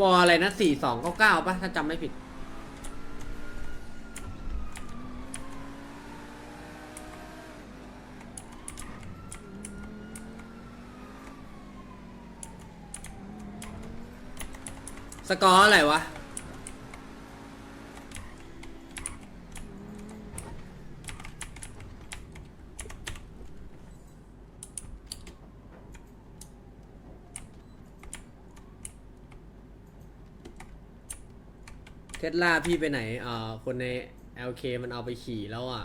วอลอะไรนะสี่สองเก้าเก้าป่ะ ถ้าจำไม่ผิด สกอร์อะไรวะ สลาพี่ไปไหนเอ่อคนใน LK มันเอาไปขี่แล้วอะ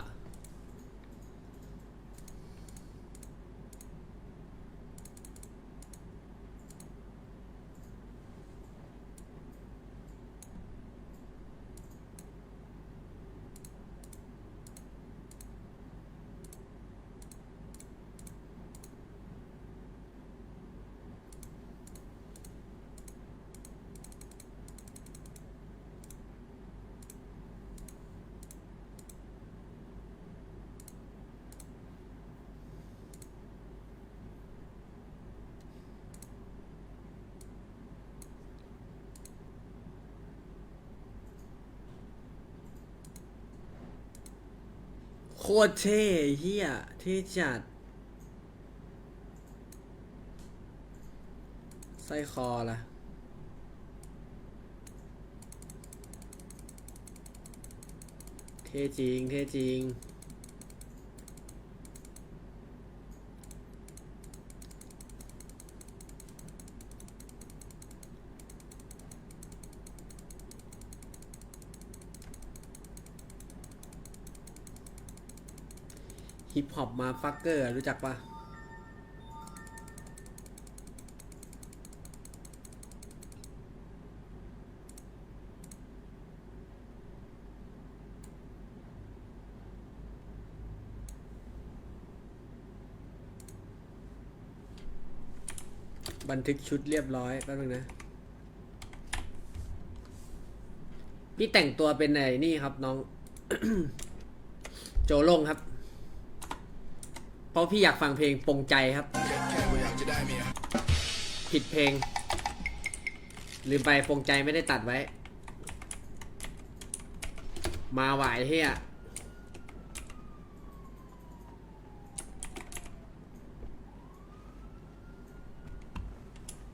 โคตรเท่เฮียเท่จัดไส้คอล่ะเท่จริง เท่จริง ฮิปฮอปมาฟักเกอร์รู้จักปะบันทึกชุดเรียบร้อยแป๊บนึงนะ พี่แต่งตัวเป็นไอ้นี่ครับน้อง โจโล่งครับ เพราะพี่อยากฟังเพลงปรงใจครับ ผิดเพลง ลืมไปปรงใจไม่ได้ตัดไว้ มาไหวเฮีย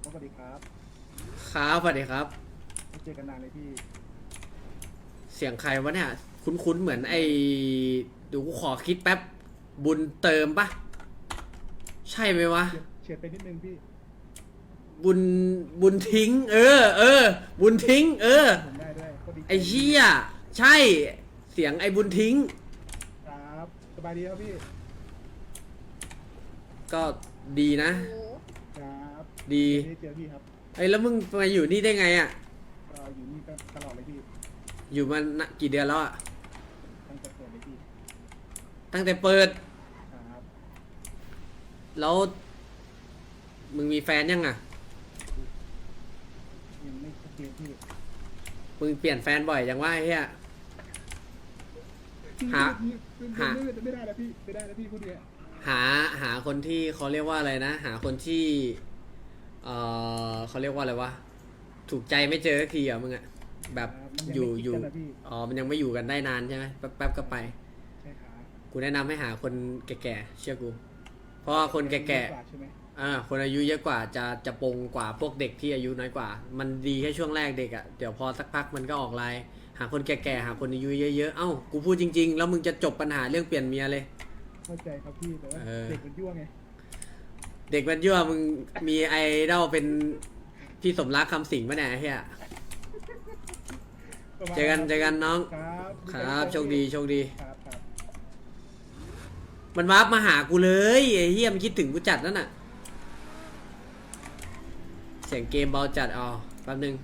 สวัสดีครับครับสวัสดีครับ ไม่เจอกันนานเลยพี่ เสียงใครวะเนี่ย คุ้นๆ เหมือนไอ้เดูกูขอคิดแป๊บ บุญเติมปะใช่ไหมวะเฉียดเฉียดไปนิดนึงพี่บุญบุญทิ้ง เออ เออ บุญทิ้ง เออ ผมได้ด้วยโคตรดีใจไอ้เหี้ยใช่ เสียงไอ้บุญทิ้ง ครับสบายดีครับพี่ก็ดีนะ ครับดีไม่ได้เจอพี่ครับไอ้ยแล้วมึงมาอยู่นี่ได้ไงอะ่ะเอ่ออยู่นี่ก็ตลอดเลยพี่อยู่มานะกี่เดือนแล้วอะ่ะตั้งแต่เกิดเลยพี่ตั้งแต่เปิดครับ แล้ว มึงมีแฟนยังอะ่ะ ยังไม่โอเคพี่มึงเปลี่ยนแฟนบ่อยจังว่าไอ้เฮีย หาพี่หาไม่ไม่ไม่ได้แล้วพี่ไม่ได้แล้วพี่พูดเนี่ยหาหาคนที่เขาเรียกว่าอะไรนะ หาคนที่ เออเขาเรียกว่าอะไรวะ ถูกใจไม่เจอสักทีอะมึงอะแบบมันงอยู่ไม่อยู่คิดกันนะพี่อ๋อ มันยังไม่อยู่กันได้นานใช่ไหมแป๊บๆก็ไป ใช่ครับ กูแนะนำให้หาคนแก่ๆ เชื่อกูเพ ราะว่าคนแก่ดีว่าใช่ไหมๆอ่าคนอายุเยอะกว่าจะจะปงกว่าพวกเด็กที่อายุน้อยกว่า มันดีแค่ช่วงแรกเด็กอะ่ะเดี๋ยวพอสักพักมันก็ออกลายหาคนแก่ๆหาคนอายุเยอะๆเอ้ากูพูดจริง ๆ แล้วมึงจะจบปัญหาเรื่องเปลี่ยนเมียเลย เข้าใจครับพี่แต่ว่าเออ เด็กมันยั่วไงเด็กมันยั่วมึงมีไอดอลเป็นพี่สมรักคำสิงห์ปะเนี่ยไอ้เฮียประมาณเจอกันเจอกันน้อง ครับครับโชคดีโชคดี ครับครับ มันวาร์ปมาหากูเลยไอ้เฮียมันคิดถึงกูจัดนั่นน่ะ เสียงเกมเบาจัดอ๋อแป๊บนึง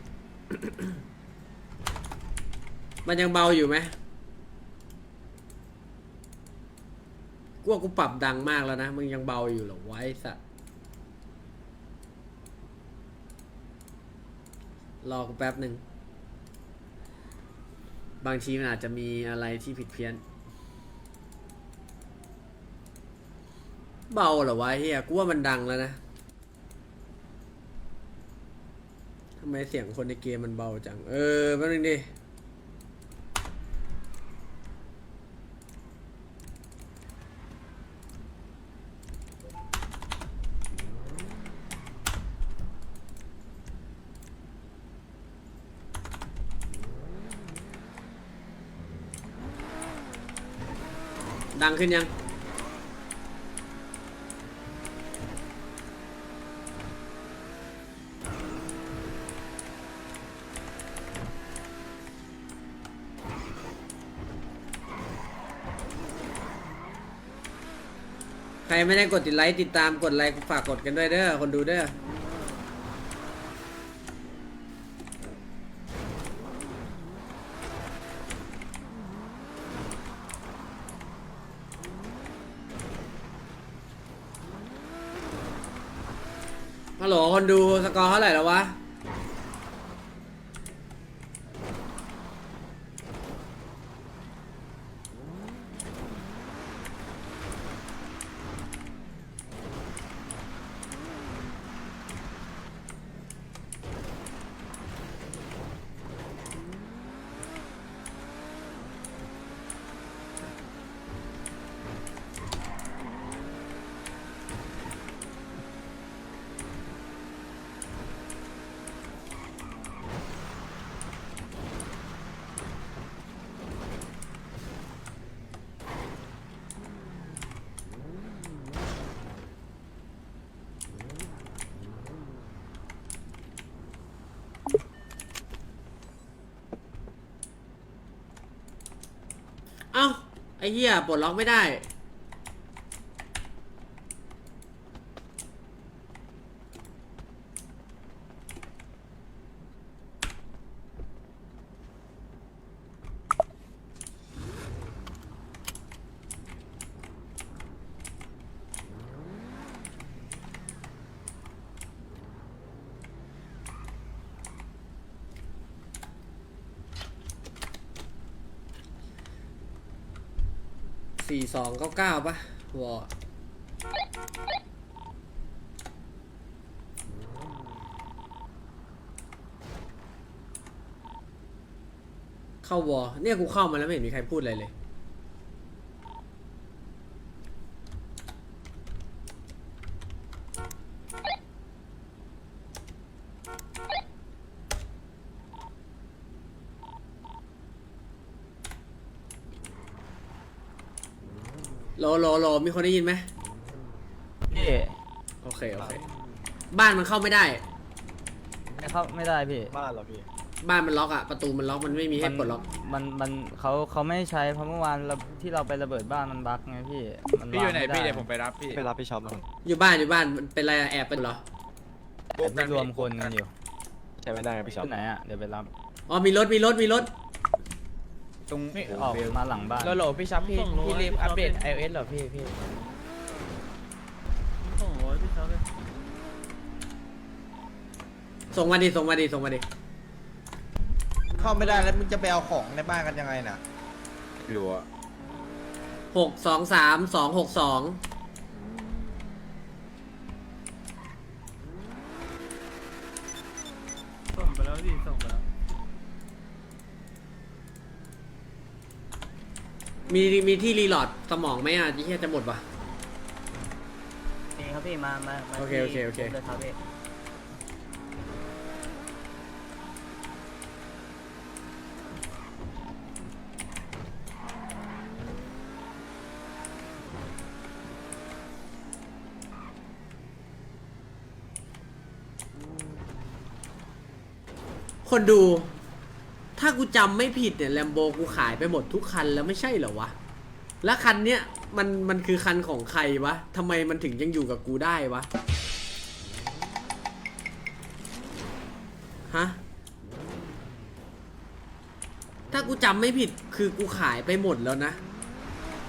มันยังเบาอยู่ไหมกูว่ากูปรับดังมากแล้วนะ มึงยังเบาอยู่เหรอไว้สัตว์รอกูแป๊บหนึ่ง บางทีมันอาจจะมีอะไรที่ผิดเพี้ยน เบาเหรอวะเฮียกูว่ามันดังแล้วนะทำำไมเสียงคนในเกมมันเบาจัง เออแป๊บนึงดิดังขึ้นยัง ใครไม่ได้กดติดไลค์ติดตามกดไลค์ฝากกดกันด้วยเด้อคนดูเด้อ ฮัลโหลคนดูสกอร์เท่าไหร่แล้ววะ เอ้าไอ้เหี้ยปลดล็อกไม่ได้ สองเก้าเก้าปะวอเข้าวอเนี่ยกูเข้ามาแล้วไม่เห็นมีใครพูดอะไรเลย โลโลโลมีคนได้ยินไหมพี่โอเคโอเคบ้านมันเข้าไม่ได้ ไม่เข้าไม่ได้พี่บ้านเหรอพี่บ้านมันล็อกอะประตูมันล็อกมันไม่มีให้ปลดล็อกมันมันเขาเขาไม่ใช้เพราะเมื่อวานเราที่เราไประเบิดบ้านมันบั๊กไงพี่มันพี่อยู่ไหนวางพี่ม่เดี๋ยวผมไปรับพี่ไปรับพี่ช็อปแล้วอยู่บ้านอยู่บ้านมันเป็นอะไรอะแอบเป็นเหรอแต่ไม่รวมคนกันอยู่ใช้ไม่ได้ครับพี่ช็อปที่ไหนอะเดี๋ยวไปรับอ๋อมีรถมีรถมีรถ ตรงไม่ออกมาหลังบ้านโหลโหลพี่ชับพี่พี่รีบอัปเดต iOS เหรอพี่พี่ส่งมาดิส่งมาดิส่งมาดิเข้าไม่ได้แล้วมึงจะไปเอาของในบ้านกันยังไงน่ะอยู่อะหกสองสามสองหกสอง มีมีที่รีโหลอดสมองไหมอะที่แค่จะหมดปะนี่ครับพี่มา มามาโอเคโอเคโอเคเลยครับพี่คนดู ถ้ากูจำไม่ผิดเนี่ยแลมโบกูขายไปหมดทุกคันแล้วไม่ใช่เหรอวะ แล้วคันเนี้ยมันมันคือคันของใครวะทำไมมันถึงยังอยู่กับกูได้วะ ฮะ ถ้ากูจำไม่ผิดคือกูขายไปหมดแล้วนะ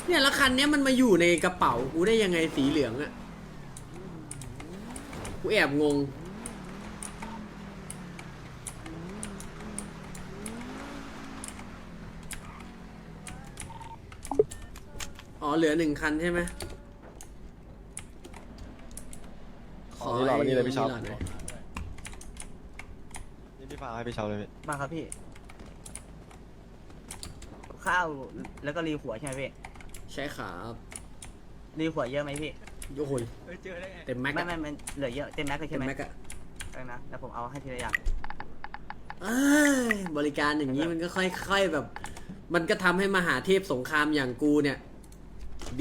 เนี่ยแล้วคันเนี้ยมันมาอยู่ในกระเป๋ากูได้ยังไงสีเหลืองอะกูแอบงง อ๋อเหลือหนึ่งคันใช่ไหมขอที่รอวันนี้เลยพี่ช็อปรีโหดหน่อยพี่ฟ้าให้พี่เชาเลยพี่มาครับพี่ ข้าวแล้วก็รีหัวใช่ไหมพี่ ใช่ครับรีหัวเยอะไหมพี่ โอ้โหยเต็มแม็กไม่อะไม่มันเหลือเยอะเต็มแม็กเลยเต็ใช่มไหมแม็กอะได้นะแล้วผมเอาให้ทีละอย่าง เอ้ยบริการอย่างนี้มันก็ค่อยๆแบบ มันก็ทำให้มหาเทพสงครามอย่างกูเนี่ย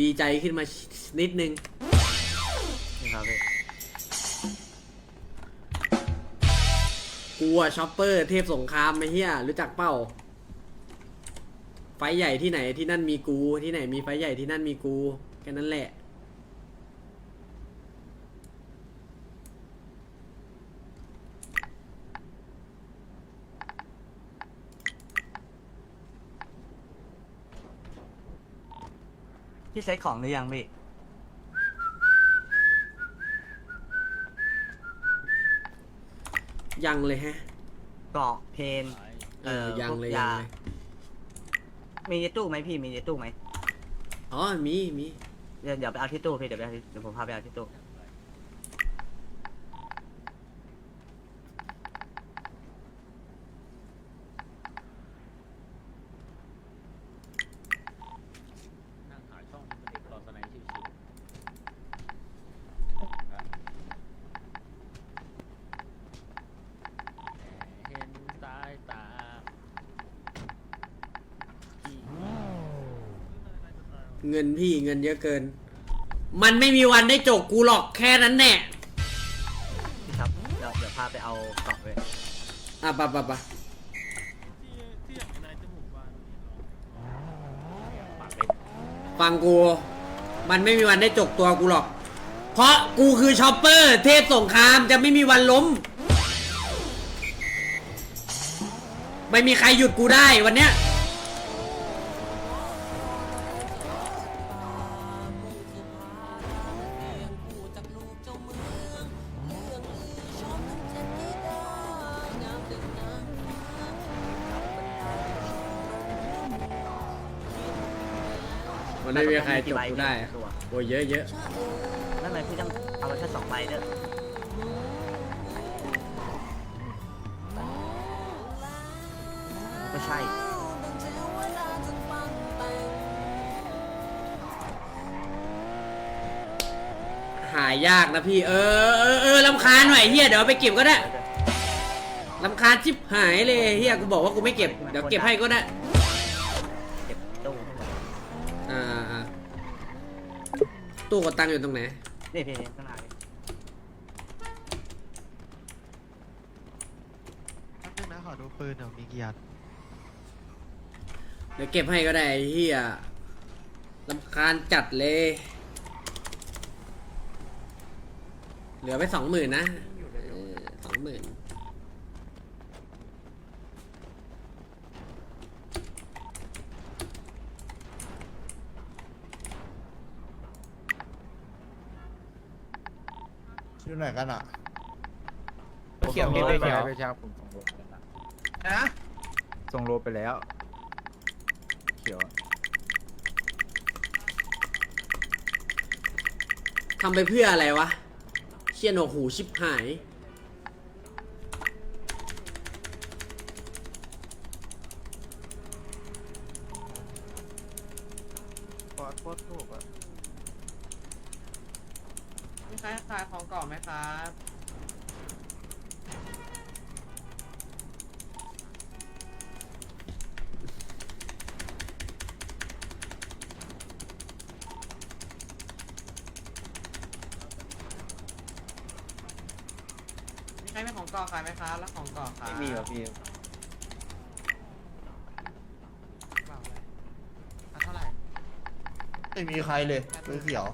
ดีใจขึ้นมานิดนึงนี่ครับพี่กูอะช็อปเปอร์ เทพสงครามไอ้เหี้ยรู้จักเป้า ไฟท์ใหญ่ที่ไหนที่นั่นมีกูที่ไหนมีไฟท์ใหญ่ที่นั่นมีกูแค่นั้นแหละ พี่ใช้ของหรือยังพี่ ยังเลยฮะ เกาะเพนเออยังเลยพวกยังยาเลยมีในตู้ไหมพี่ มีในตู้ไหมอ๋อมีมี เดี๋ยวเดี๋ยวไปเอาที่ตู้พี่ เดี๋ยวไปเอาที่เดี๋ยวผมพาไปเอาที่ตู้ นั่งหาช่องเด็กรอสไนชิว ๆเห็นสายตาพี่ เงินพี่เงินเยอะเกิน มันไม่มีวันได้จกกูหรอกแค่นั้นแน่พี่ครับเดี๋ยวเดี๋ยวพาไปเอาเกาะเลยอะปะปะปะปากเล็กฟังกู มันไม่มีวันได้จกตัวกูหรอก เพราะกูคือช็อปเปอร์ เทพสงครามจะไม่มีวันล้ม ไม่มีใครหยุดกูได้วันเนี้ย มันไม่มีใครจกกูได้อะ ตัวโอ้ยเยอะเยอะนั่นหมายพี่ต้องเอาไปแค่สองใบเด้อไม่ใช่หายากนะพี่ เออเออเออลำคาญหน่อยเฮียเดี๋ยวเอาไปเก็บก็ได้ลำคาญชิบหายเลยเฮียกูบอกว่ากูไม่เก็บเดี๋ยวเก็บให้ก็ได้ ตู้กดตังค์อยู่ตรงไหน นี่พี่ข้างหน้าพี่แป๊บนึงนะขอดูปืนหน่อยมีกี่อันเดี๋ยวเก็บให้ก็ได้ไอ้เฮียลำคาญจัดเลย เหลือไปสองหมื่นนะสองหมื่น อยู่ไห นกันอะเขียวส่งไปโลไปแล้วแล้วไปเช้าผมส่งโลไปแล้วนะส่งโลไปแล้ว เขียวอะทำไปเพื่ออะไรวะเชี่ยหนวกหูชิบหาย พี่เปล่าเลยอะเท่าไหร่ไม่มีใครเลยปืนเขียว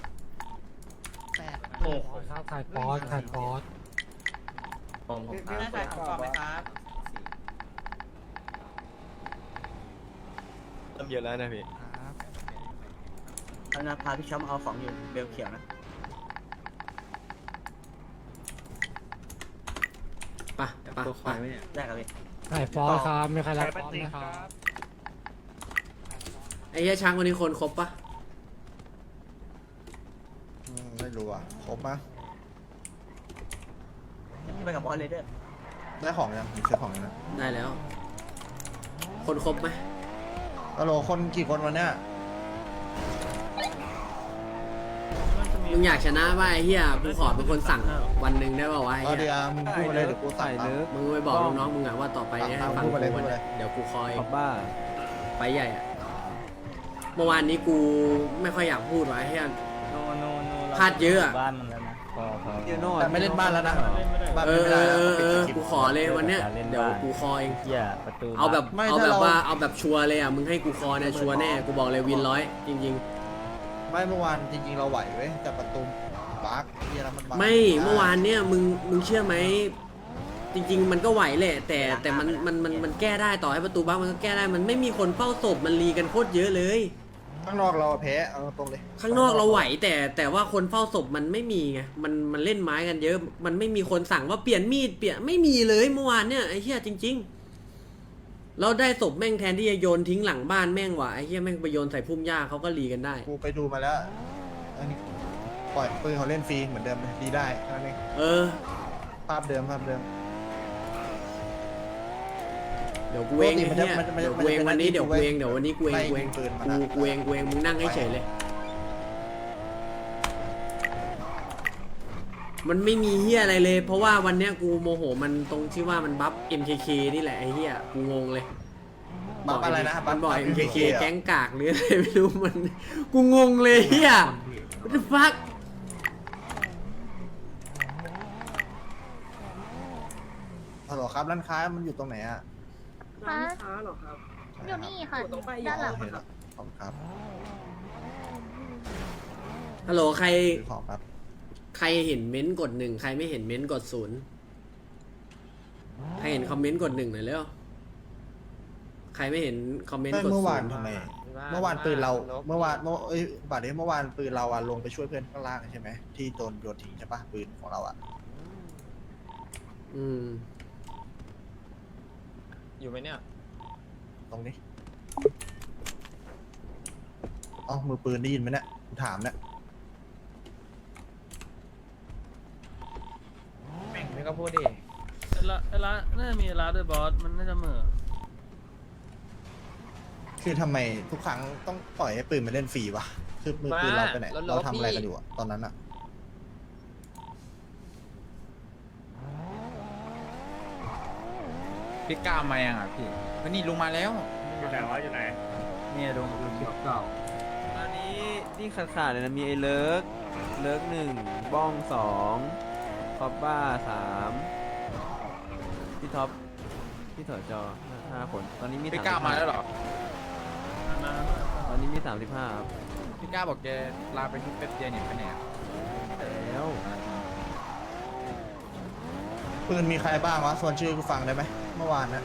แปดโอ้ครับขายปอสขายปอสมีใครขายของก่อไหมครับเริ่มเยอะแล้วนะพี่แล้วนะพาพี่ช้อมเอาของอยู่เบลเขียวนะ ปะปะ ตัวควาปะยไหมเนี่ยได้ครับพี่ขายปอสครับมีใครรับปอสไหมครับไอ้เหี้ยช้างวันนี้คนครบปะอืมไม่รู้อะครบมั้ยพี่ไปกับบอสเลยเด้อได้ของยังมีซื้อของยังนะได้แล้ว คนครบไหมฮัลโหลคนกี่คนวันเนี้ย มึงอยากชนะป่ะไอ้เหี้ยกูขอเป็นคนสั่งวันหนึ่งได้ป่าวะไอ้เอาเหี้เดี๋ยยวมึงพูดมาเลยเดี๋ยวกูสั่งตามมึงไปบอกน้องๆมึงอะว่าต่อไปเนี่ยให้ฟังพูกูดมาเลยวันพูดมาเลยเดี๋ยวกูคอยขอบบ้า ไปใหญ่อะเมื่อวานนี้กูไม่ค่อยอยากพูดว่ะไอ้เหี้ย โนโนโนพลาดเยอะอะ บ้านมันแล้วนะพอพอ เดี๋ยวโน่แต่ไม่เล่นบ้านแล้วนะบ้านเอไม่อได้เอแล้วอปิดเอสอคริปกูต์ขอเลยวันเนี้ยอย่าเล่นเดี๋ยวบ้านกูคอเอง เหี้ยประตูเอาแบบไม่เอาถ้าแบบเราว่าเอาแบบชัวร์เลยอะมึงให้กูคอเนี่ยชัวร์แน่กูบอกเลยวินร้อยจริง ไม่เมื่อวานจริงๆเราไหวเว้ยแต่ประตูบั๊กเฮียแล้วมันบั๊กๆไม่เมื่อวานเนี่ยมึงมึงเชื่อไหมจริง ๆ มันก็ไหวแหละ แต่แต่มันมันมันมันแก้ได้ต่อให้ประตูบ้างมันก็แก้ได้มันไม่มีคนเฝ้าศพมันรีกันโคตรเยอะเลย ข้างนอกเราแพ้เอาตรงเลยข้างนอกเราไหวแต่แต่ว่าคนเฝ้าศพมันไม่มีไงมันมันเล่นไม้กันเยอะ มันไม่มีคนสั่งว่าเปลี่ยนมีดเปลี่ยนไม่มีเลยเมื่อวานเนี่ยไอ้เหี้ยจริง ๆ เราได้ศพแม่งแทนที่จะโยนทิ้งหลังบ้านแม่งว่ะไอ้เหี้ยแม่งไปโยนใส่พุ่มหญ้าเขาก็รีกันได้ กูไปดูมาแล้ว อันนี้ปล่อยปืนเขาเล่นฟรีเหมือนเดิมเลยดีได้เท่านั้นเองเออ ภาพเดิมภาพเดิม เดี๋ยวกูเองปกติไอ้มันจะเหี้ยมันจะมันจะเดี๋ยวกูเองมันจะวันนี้เป็นเดี๋ยวหน้ากูที่เองเดี๋ยววันนี้กูเองไล่กูเองยิงปืนมันกูอะกูเองกูเองมึงนั่งให้เฉยเลย มันไม่มีเฮียอะไรเลย เพราะว่าวันเนี้ยกูโมโหมันตรงที่ว่ามันบัฟ MKK นี่แหละไอ้เฮียกูงงเลยบัฟอะไรนะมันบอก บัฟ MKK MKK แก๊งกากหรืออะไรไม่รู้มัน กูงงเลยเฮีย What the fuck ฮัลโหลครับร้านค้ามันอยู่ตรงไหนอะร้านค้าเหรอครับ อยู่นี่ค่ะด้านหลังโอเคแล้วขอบคุณครับฮัลโหลใคร ซื้อของครับใค รเห็นเม้นต์กดหนึ่งใครไม่เห็นเม้นต์กดศูนย์ใครเห็นคอมเมนต์กดหนึ่งหน่อยเร็วใครไม่เห็นคอมเมนต์ไม่กดเมื่อศูวานนย์ทำไมเมื่อวานปืนเรา เมื่อวานเมื่อเอ้ยบาดนี้เมื่อวานปืนเราอะลงไปช่วยเพื่อนข้างล่างใช่ไหมที่โดนโยนทิ้งใช่ปะปืนของเราอะอืม อยู่ไหมเนี่ย ตรงนี้เอ๋อมือปืนได้ยินไหมเนี่ยกูถามเนี่ย แม่งไม่ก็พูดดิไอ้ละไอ้ละน่าจะมีละด้วยบอส มันน่าจะเหม่อคือทำไมทุกครั้งต้องปล่อยให้ปืนมาเล่นฟรีวะ คือมือปืนเราไปไหน เราทำอะไรกันอยู่อะตอนนั้นอะพี่ก้าวมายังอะพี่วันนี้ลุงมาแล้ว อยู่ไหนวะอยู่ไหนเนี่ยดูดูคลิปเก่าอันนี้ที่ขาดขาดเลยนะมีไอ้เลิก เลิกหนึ่งบ้องสอง คอบบ้าสามพี่ท็อปพี่ถอจอห้าห้าคน ตอนนี้มีพี่ก้าวมาแล้วเหรอตอนนี้มีสามสิบห้าครับพี่ก้าวบอกแกลาไปทุกเป็ดเย็นอย่างไปไหนแล้วปืนมีใครบ้างวะส่วนชื่อกูฟังได้ไหมเมื่อวานนะ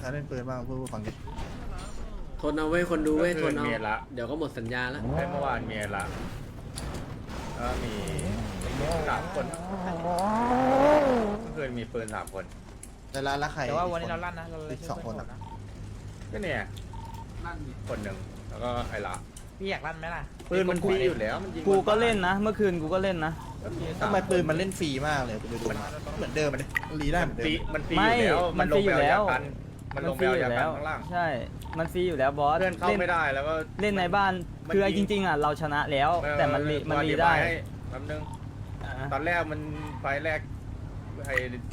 ถ้าเล่นปืนบ้างพูดกูฟังดิ ทนเอาไว้ยคนดูไว้ยทก็นคือเอาเมียละ เดี๋ยวก็หมดสัญญาแล้วให้เมื่อวานเมียละแล้วมีสามคนเมื่อคืนมีปืนสามคน แต่ร้านละใครแต่ว่าวันนี้เราลั่นนะอีกสองคนอะ ก็เนี่ยคนหนึ่งแล้วก็ไอ้ละพี่อยากลั่นไหมล่ะปืนมันฟรีอยู่แล้วมันยิงกูก็เล่นนะ เมื่อคืนกูก็เล่นนะ ก็มีสาทำไมปืนมันเล่นฟรีมากเลยกูไปดูมาเหมือนเดิมเลยมันรีได้เหมือนฟเดิรีมมันฟรีไม่อยู่แล้วมันฟรีอยู่แล้วมันลงไปเอายากัน มันลงไปเอายากันข้างล่างใช่ มันฟรีอยู่แล้วบอสเพื่อนเข้าเล่นไม่ได้แล้วก็ เล่นในบ้านมันคือไอ้ยิจงริง ๆอะเราชนะแล้วแต่มันรีมันรีอธิได้บายให้แป๊บนึง อ่าตอนแรกมันไฟแรกไอ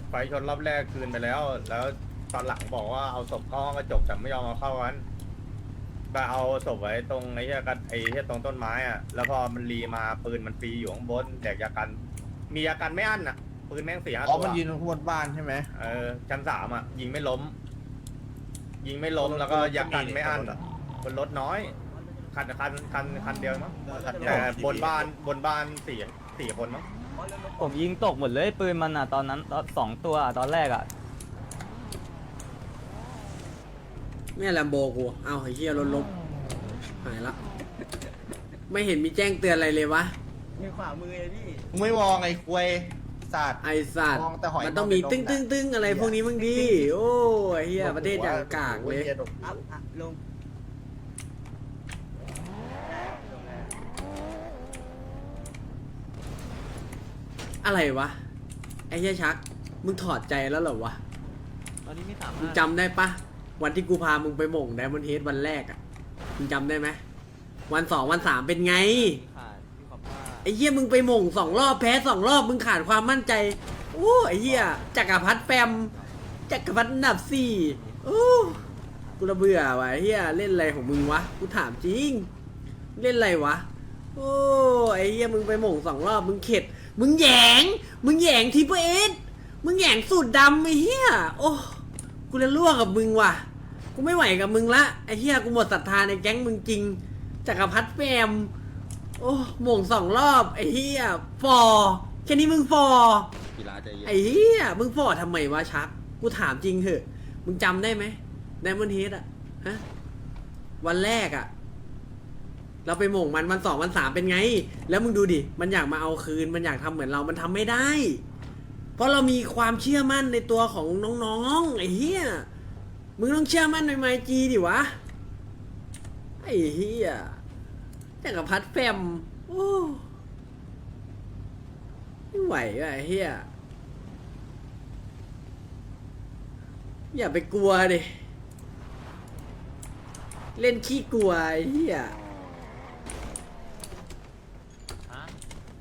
ไฟชนรอบแรกคืนไปแล้ว แล้วตอนหลังบอกว่าเอาศพเข้าห้องกระจกแต่ไม่ยอมเอาเข้ากันก็เอาศพไว้ตรงไอ้เหี้ยกันไอ้เหี้ยตรงต้นไม้อะแล้วพอมันรีมาปืนมันฟรีอยู่ข้างบนแดกยากัน มียากันไม่อั้นอะปืนแม่งสี่ห้าอ๋อตัวมันยืนข้างบนบ้านใช่ไหมเออชั้นสามอะยิงไม่ล้ม ยิงไม่ล้มแล้วก็ยากันไม่อั้นบนรถน้อยคันคันคันคันเดียวมั้งคันเดียวแต่บนบ้านบนบ้านสี่สี่คนมั้งผมยิงตกหมดเลยปืนมันอะตอนนั้นตอนสองตัวอะตอนแรกอะเนี่ยแลมโบกู เอาไอ้เหี้ยรถลบหายละ ไม่เห็นมีแจ้งเตือนอะไรเลยวะ มีขวามือเลยพี่ มึงไม่มองไอ้ควยศา สตร์ไอสัตว์มองแต่หอยมันต้องมีมองแต่ตึ้งนมตึ้งตึ้งอะไรพวกนี้มึงดีโอ้ไอ้เหี้ยประเทศอย่างกากเลยอะอะลงมอะไรวะไอ้เหี้ยชัก มึงถอดใจแล้วเหรอวะตอนนี้มีสามมึงจำได้ปะวันที่กูพามึงไปหม่งไดมอนเฮดวันแรกอะมึงจำได้ไหมวันสองวันสามเป็นไง ไอ้เหี้ยมึงไปหม่งสองรอบแพ้สองรอบมึงขาดความมั่นใจโอ้ไอ้เหี้ยจักรพัฒแฟมจักรพัฒอันดับสี่โอ้กูระเบื่อวะไอ้เหี้ยเล่นอะไรของมึงวะกูถามจริง เล่นอะไรวะโอ้ไอ้เหี้ยมึงไปหม่งสองรอบมึงเข็ด มึงแหยง มึงแหยงทีเปเอสมึงแหยงสูตรดำไอ้เหี้ยโอ้กูจะล่วกับมึงว่ะกูไม่ไหวกับมึงละไอ้เหี้ยกูหมดศรัทธาในแก๊งมึงจริงจักรพัฒแฟม โอ้หม่งสองรอบไอ้เหี้ยฟอร์แค่นี้มึงฟอร์กีฬาใจเย็นไอ้เหี้ยมึงฟอร์ทำไมวะชัก กูถามจริงเหอะ มึงจำได้ไหมไดมอนเฮดอะฮะวันแรกอะเราไปหม่งมันวันสองวันสามเป็นไง แล้วมึงดูดิ มันอยากมาเอาคืน มันอยากทำเหมือนเรา มันทำไม่ได้ เพราะเรามีความเชื่อมั่นในตัวของน้องๆไอ้เหี้ยมึงต้องเชื่อมั่นในไมจีดิวะไอ้เหี้ย จักรพัฒแฟมโอ้ไม่ไหวว่ะเหี้ยอย่าไปกลัวดิ เล่นขี้กลัวไอ้เหี้ย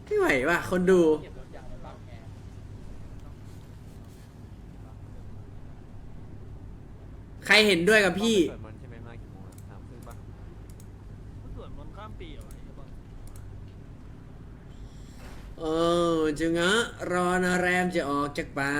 ไม่ไหวว่ะคนดู ใครเห็นด้วยกับพี่ เปิดมันใช่ไหมมากี่โมงอะสามครึ่งปะ เออจึงอะรอนแรมจะออกจากป่า